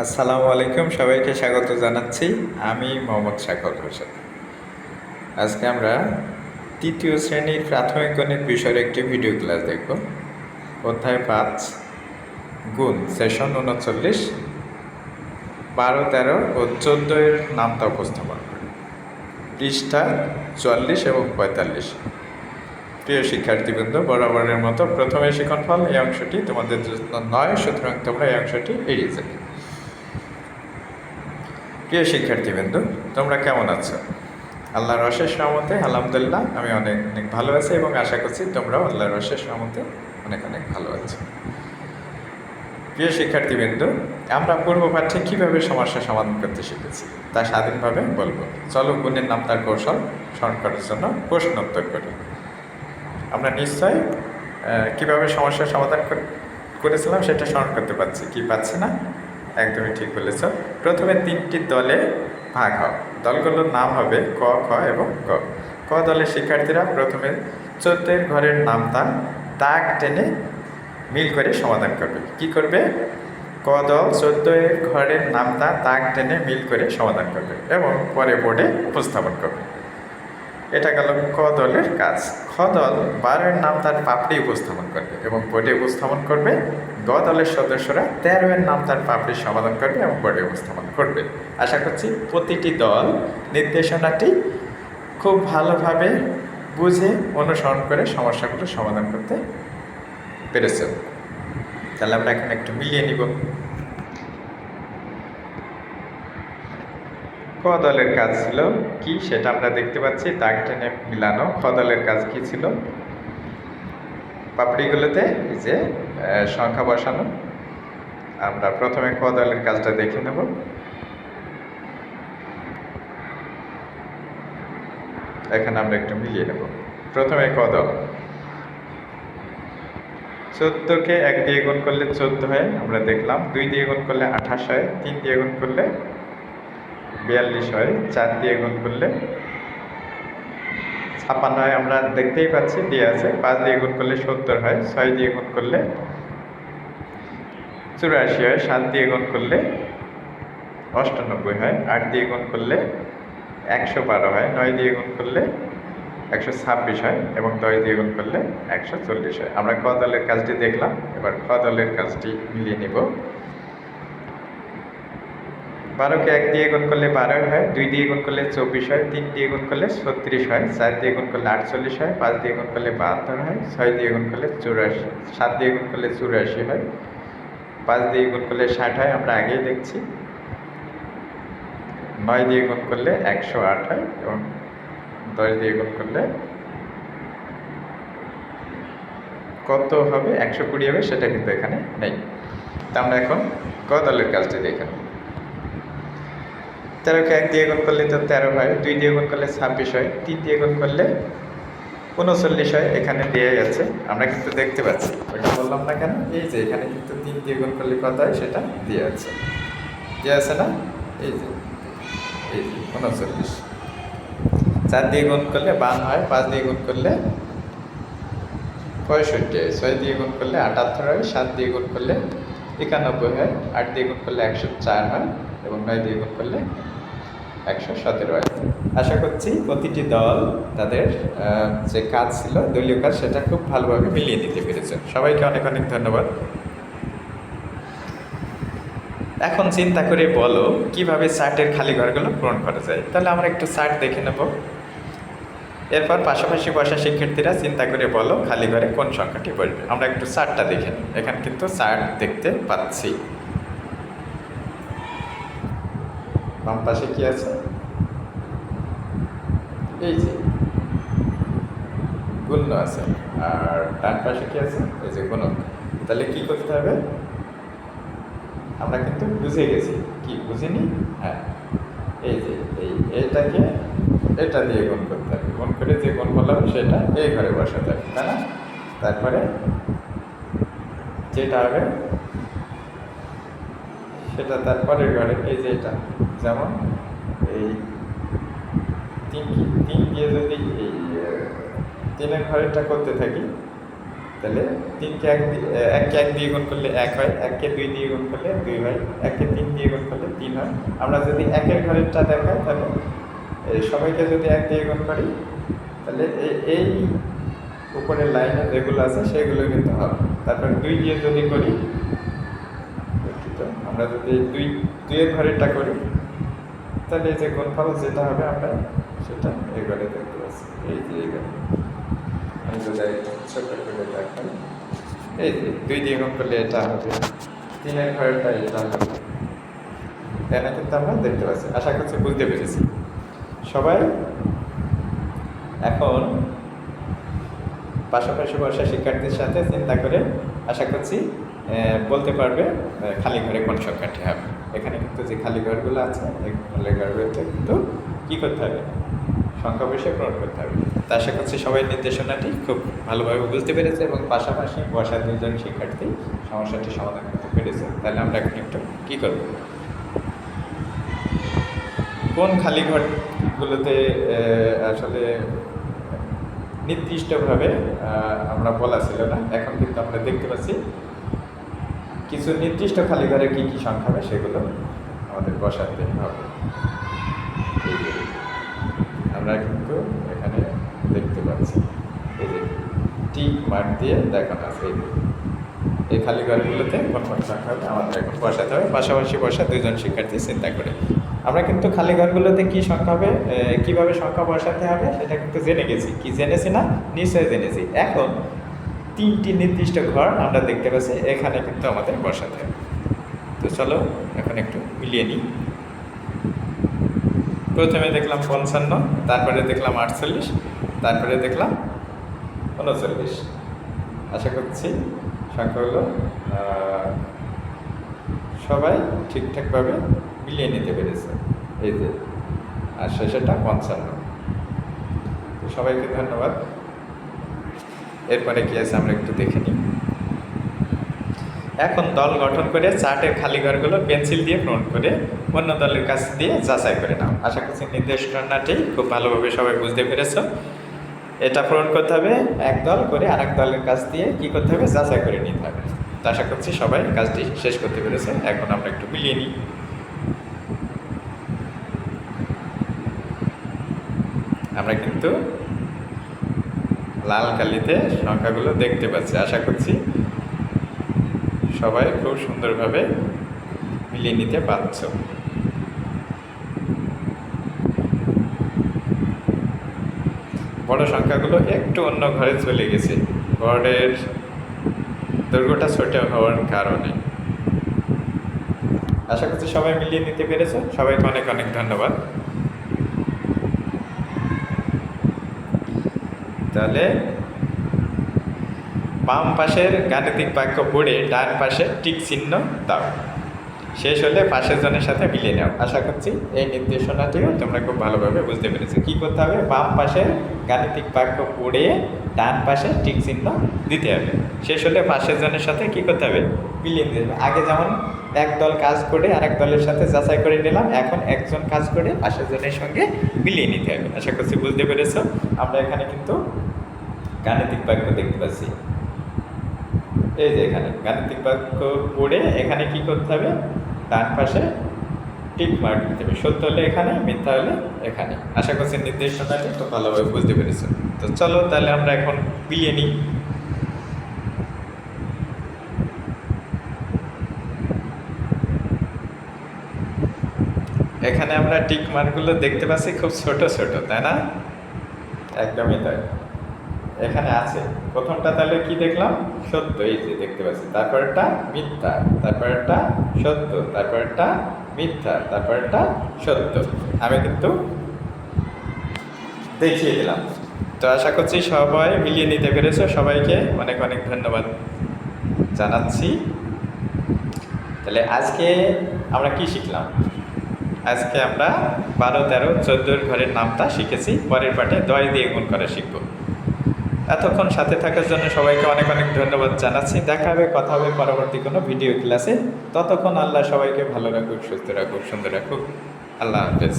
আসসালামু আলাইকুম, সবাইকে স্বাগত জানাচ্ছি। আমি মোহাম্মদ শাকর হোসেন। আজকে আমরা তৃতীয় শ্রেণির প্রাথমিক গণিত বিষয়ের একটি ভিডিও ক্লাস দেখব। অধ্যায় পাঁচ, গুণ সেশন উনচল্লিশ, বারো, তেরো ও চোদ্দ এর নামটা উপস্থাপন। করি পৃষ্ঠা চুয়াল্লিশ এবং পঁয়তাল্লিশ। প্রিয় শিক্ষার্থীবৃন্দ, বরাবরের মতো প্রথমে শিক্ষণফল এই অংশটি তোমাদের নয়, সুতরাং তোমরা এই অংশটি এড়িয়ে যাবে। প্রিয় শিক্ষার্থীবৃন্দ, তোমরা কেমন আছো? আল্লাহর অশেষ সহমতে আলহামদুলিল্লাহ, আমি অনেক অনেক ভালো আছি এবং আশা করছি তোমরাও আল্লাহর অশেষ সহমতে অনেক অনেক ভালো আছো। প্রিয় শিক্ষার্থীবৃন্দ, আমরা পূর্ব পাঠ্যে কীভাবে সমস্যা সমাধান করতে শিখেছি, তা স্বাধীনভাবে বলব। চলো গুণের নাম, তার কৌশল স্মরণ করার জন্য প্রশ্ন উত্তর করি। আমরা নিশ্চয় কীভাবে সমস্যার সমাধান করেছিলাম সেটা স্মরণ করতে পারছি, কি পাচ্ছি না? একদমই ঠিক বলেছ। প্রথমে তিনটি দলে ভাগ হও। দলগুলোর নাম হবে ক, খ এবং গ। ক দলের শিক্ষার্থীরা প্রথমে চোদ্দের ঘরের নামটা দাগ টেনে মিল করে সমাধান করবে। কি করবে? ক দল চোদ্দ এর ঘরের নামটা দাগ টেনে মিল করে সমাধান করবে এবং পরে বোর্ডে উপস্থাপন করবে। এটা গেল ক দলের কাজ। খ দল বারোয়ের নাম তার পাপড়ি উপস্থাপন করবে এবং বোর্ডে উপস্থাপন করবে গ দলের সদস্যরা তেরো এর নাম তার পাপড়ির সমাধান করবে এবং বোর্ডে উপস্থাপন করবে। আশা করছি প্রতিটি দল নির্দেশনাটি খুব ভালোভাবে বুঝে, অনুসরণ করে সমস্যাগুলো সমাধান করতে পেরেছে। তাহলে আমরা এখন একটু মিলিয়ে নিব। ক দলের কাজ ছিল কি সেটা আমরা দেখতে পাচ্ছি। দাগ টেনে মিলানো। খ দলের কাজ কি ছিল? পাপড়িগুলোতে যে সংখ্যা বসানো। আমরা প্রথমে ক দলের কাজটা দেখে নেব। এখানে আমরা একটু মিলিয়ে নেব। প্রথমে কদল দল চোদ্দোকে এক দিয়ে গুণ করলে চোদ্দ হয়, আমরা দেখলাম। দুই দিয়ে গুণ করলে আঠাশ হয়, তিন দিয়ে গুণ করলে বিয়াল্লিশ হয়, চার দিয়ে গুণ করলে ছাপান্ন হয় আমরা দেখতেই পাচ্ছি, দিয়ে আছে। পাঁচ দিয়ে গুণ করলে সত্তর হয়, ছয় দিয়ে গুণ করলে চুরাশি হয়, সাত দিয়ে গুণ করলে অষ্টানব্বই হয়, আট দিয়ে গুণ করলে একশো বারো হয়, নয় দিয়ে গুণ করলে একশো ছাব্বিশ হয় এবং দশ দিয়ে গুণ করলে একশো চল্লিশ হয়। আমরা ক দলের কাজটি দেখলাম, এবার খ দলের কাজটি মিলিয়ে নিব। বারোকে এক দিয়ে গুণ করলে বারোই হয় দুই দিয়ে গুণ করলে চব্বিশ হয় তিন দিয়ে গুণ করলে ছত্রিশ হয় চার দিয়ে গুণ করলে আটচল্লিশ হয় পাঁচ দিয়ে গুণ করলে বাহাত্তর হয় ছয় দিয়ে গুণ করলে চুরাশি সাত দিয়ে গুণ করলে চুরাশি হয় পাঁচ দিয়ে গুণ করলে ষাট হয় আমরা আগেই দেখছি নয় দিয়ে গুণ করলে একশো আট হয় এবং দশ দিয়ে গুণ করলে কত হবে একশো কুড়ি হবে সেটা কিন্তু এখানে নেই তা আমরা এখন ক দলের কাজটি দেখে নেব তেরোকে এক দিয়ে গুণ করলে তো তেরো হয়, দুই দিয়ে গুণ করলে ছাব্বিশ হয়, তিন দিয়ে গুণ করলে উনচল্লিশ হয়, এখানে দিয়ে গেছে আমরা কিন্তু দেখতে পাচ্ছি। ওইটা বললাম না কেন? এই যে এখানে কিন্তু তিন দিয়ে গুণ করলে কত হয়? সেটা দিয়ে আছে। দিয়ে আছে না? এই যে এই যে, উনচল্লিশ। চার দিয়ে গুণ করলে বান হয়, পাঁচ দিয়ে গুণ করলে পঁয়ষট্টি হয়, ছয় দিয়ে গুণ করলে আটাত্তর হয়, সাত দিয়ে গুণ করলে একানব্বই হয়, আট দিয়ে গুণ করলে একশো চার হয় এবং নয় দিয়ে গুণ করলে একশো সতেরো হয়। আশা করছি প্রতিটি দল তাদের যে কাজ ছিল, দলীয় কাজ, সেটা খুব ভালোভাবে মিলিয়ে নিতে পেরেছে। সবাইকে অনেক অনেক ধন্যবাদ। এখন চিন্তা করে বলো, কীভাবে চার্টের খালি ঘরগুলো পূরণ করা যায়? তাহলে আমরা একটু চার্ট দেখে নেব। এরপর পাশাপাশি বসা শিক্ষার্থীরা চিন্তা করে বলো, খালি ঘরে কোন সংখ্যাটি বসবে আমরা একটু চার্টটা দেখে নিই। এখানে কিন্তু চার্ট দেখতে পাচ্ছি। বাম পাশে কি আছে? এই যে গুণ্য আছে। আর ডান পাশে কি আছে? এই যে গুণক। তাহলে কি করতে হবে? আমরা কিন্তু বুঝে গেছি। কি, বুঝিনি? হ্যাঁ। এই যে, এই এটাকে এটা দিয়ে গুণ করতে হবে। গুণ করে যে গুণ করলাম, সেটা এই ঘরে বসাতে হবে, তাই না? তারপরে যেটা হবে, সেটা তারপরের ঘরে, এই যে এটা। যেমন এই তিন তিন দিয়ে যদি এই তিনের ঘরেরটা করতে থাকি, তাহলে তিনকে এক এককে এক দিয়ে গুণ করলে এক হয়, এককে দুই দিয়ে গুণ করলে দুই হয়, এককে তিন দিয়ে গুণ করলে তিন হয়। আমরা যদি একের ঘরেরটা দেখাই তাহলে, এই সবাইকে যদি এক দিয়ে গুণ করি, তাহলে এই উপরের লাইনে যেগুলো আছে সেগুলো কিন্তু হবে। তারপর দুই দিয়ে যদি করি আমরা যদি দুই, দুইয়ের ঘরেরটা করি তাহলে এই যে গুণফল যেটা হবে আমরা সেটা এই ঘরে দেখতে পাচ্ছি। এই যে এই ঘরে আমি যদি ছোট করে দেখাই। এই যে দুই দিয়ে গুণ করলে এটা হবে। তিনের ঘরেরটা এটা হবে। এটা কিন্তু আমরা দেখতে পাচ্ছি। আশা করছি বুঝতে পেরেছি। সবাই, এখন পাশাপাশি বসা শিক্ষার্থীর সাথে চিন্তা করে আশা করছি বলতে পারবে খালি ঘরে কোন সংখ্যাটি হবে। এখানে কিন্তু যে খালি ঘরগুলো আছে খালি ঘরগুলোতে কিন্তু কী করতে হবে? সংখ্যা বসে পূরণ করতে হবে। তা আশা করছি সবাই নির্দেশনাটি খুব ভালোভাবে বুঝতে পেরেছে এবং পাশাপাশি বসা দুজন শিক্ষার্থী সমস্যাটি সমাধান করতে পেরেছে। তাহলে আমরা এখন একটু কী করব? কোন খালি ঘরগুলোতে আসলে নির্দিষ্টভাবে আমরা বলা ছিল না, এখন কিন্তু আমরা দেখতে পাচ্ছি কিছু নির্দিষ্ট খালি ঘরে কী কী সংখ্যা হবে সেগুলো আমাদের বসাতে হবে। আমরা কিন্তু এখানে দেখতে পাচ্ছি। এই যে টিক মার্ক দিয়ে দেখানো আছে। এই খালি ঘরগুলোতে কোন সংখ্যা হবে আমাদের এখন বসাতে হবে। পাশাপাশি বসা দুজন শিক্ষার্থী চিন্তা করে। আমরা কিন্তু খালি ঘরগুলোতে কী সংখ্যা হবে কীভাবে সংখ্যা বসাতে হবে সেটা কিন্তু জেনে গেছি। কি জেনেছি না? নিশ্চয়ই জেনেছি। এখন তিনটি নির্দিষ্ট ঘর আমরা দেখতে পাচ্ছি, এখানে কিন্তু আমাদের বসাতে। তো চলো, এখন একটু মিলিয়ে নিই। প্রথমে দেখলাম পঞ্চান্ন, তারপরে দেখলাম আটচল্লিশ, তারপরে দেখলাম উনচল্লিশ। আশা করছি সংখ্যাগুলো সবাই ঠিকঠাকভাবে মিলিয়ে নিতে পেরেছে। এই যে, আর শেষেরটা পঞ্চান্ন। সবাইকে ধন্যবাদ। এরপরে কি আছে আমরা একটু দেখে নিই। এখন দল গঠন করে চার্টের খালি ঘরগুলো পেন্সিল দিয়ে পূরণ করে অন্য দলের কাছ দিয়ে যাচাই করে নাও। আশা করছি নির্দেশনাটি খুব ভালোভাবে সবাই বুঝতে পেরেছ। এটা পূরণ করতে হবে এক দল করে আরেক দলের কাছ দিয়ে কি করতে হবে? যাচাই করে নিতে হবে। আশা করছি সবাই কাজটি শেষ করতে পেরেছে। এখন আমরা একটু মিলিয়ে নিই আমরা কিন্তু লাল কালিতে সংখ্যাগুলো দেখতে পাচ্ছি, আশা করছি সবাই খুব সুন্দরভাবে মিলিয়ে নিতে পারছ। বড় সংখ্যাগুলো একটু অন্য ঘরে চলে গেছে। ঘরের দৈর্ঘ্যটা ছোট হওয়ার কারণে। আশা করছি সবাই মিলিয়ে নিতে পেরেছে। সবাইকে অনেক অনেক ধন্যবাদ। তাহলে বাম পাশের গাণিতিক বাক্য পড়ে ডান পাশে টিক চিহ্ন দাও। শেষ হলে পাশের জনের সাথে মিলিয়ে নাও। আশা করছি এই নির্দেশনাটিও তোমরা খুব ভালোভাবে বুঝতে পেরেছ। কী করতে হবে? বাম পাশের গাণিতিক বাক্য পড়ে ডান পাশে টিক চিহ্ন দিতে হবে। শেষ হলে পাশের জনের সাথে কী করতে হবে? মিলিয়ে দিতে হবে। আগে যেমন এক দল কাজ করে আরেক দলের সাথে যাচাই করে নিলাম, এখন একজন কাজ করে পাশের জনের সঙ্গে মিলিয়ে নিতে হবে। আশা করছি বুঝতে পেরেছ। আমরা এখানে কিন্তু গাণিতিক বাক্য দেখতে পাচ্ছি। এই যে এখানে, গাণিতিক বাক্য পড়ে এখানে কি করতে হবে? ডান পাশে টিক মার্ক দিতে হবে। সত্য হলে এখানে, মিথ্যা হলে এখানে। আশা করছি নির্দেশনাটি তো ভালোভাবে বুঝতে পেরেছ। তো চলো তাহলে আমরা এখন বিলিয়ে নিই। এখানে আমরা টিক মার্কগুলো দেখতে পাচ্ছি, খুব ছোট ছোট, তাই না? একদমই তাই। এখানে আছে। প্রথমটা তাহলে কি দেখলাম? সত্য, এই যে দেখতে পাচ্ছি। তারপরটা মিথ্যা তারপরটা সত্য তারপরটা মিথ্যা তারপরটা সত্য। আমি কিন্তু দেখিয়ে দিলাম। তো আশা করছি সবাই মিলিয়ে নিতে পেরেছ। সবাইকে অনেক অনেক ধন্যবাদ জানাচ্ছি। তাহলে আজকে আমরা কি শিখলাম? আজকে আমরা বারো, তেরো, চোদ্দোর ঘরের নামটা শিখেছি। পরের পাঠে দশ দিয়ে গুণ করা শিখব। এতক্ষণ সাথে থাকার জন্য সবাইকে অনেক অনেক ধন্যবাদ জানাচ্ছি। দেখা হবে, কথা হবে পরবর্তী কোনো ভিডিও ক্লাসে। ততক্ষণ আল্লাহ সবাইকে ভালো রাখুক, সুস্থ রাখুক, সুন্দর রাখুক। আল্লাহ হাফেজ।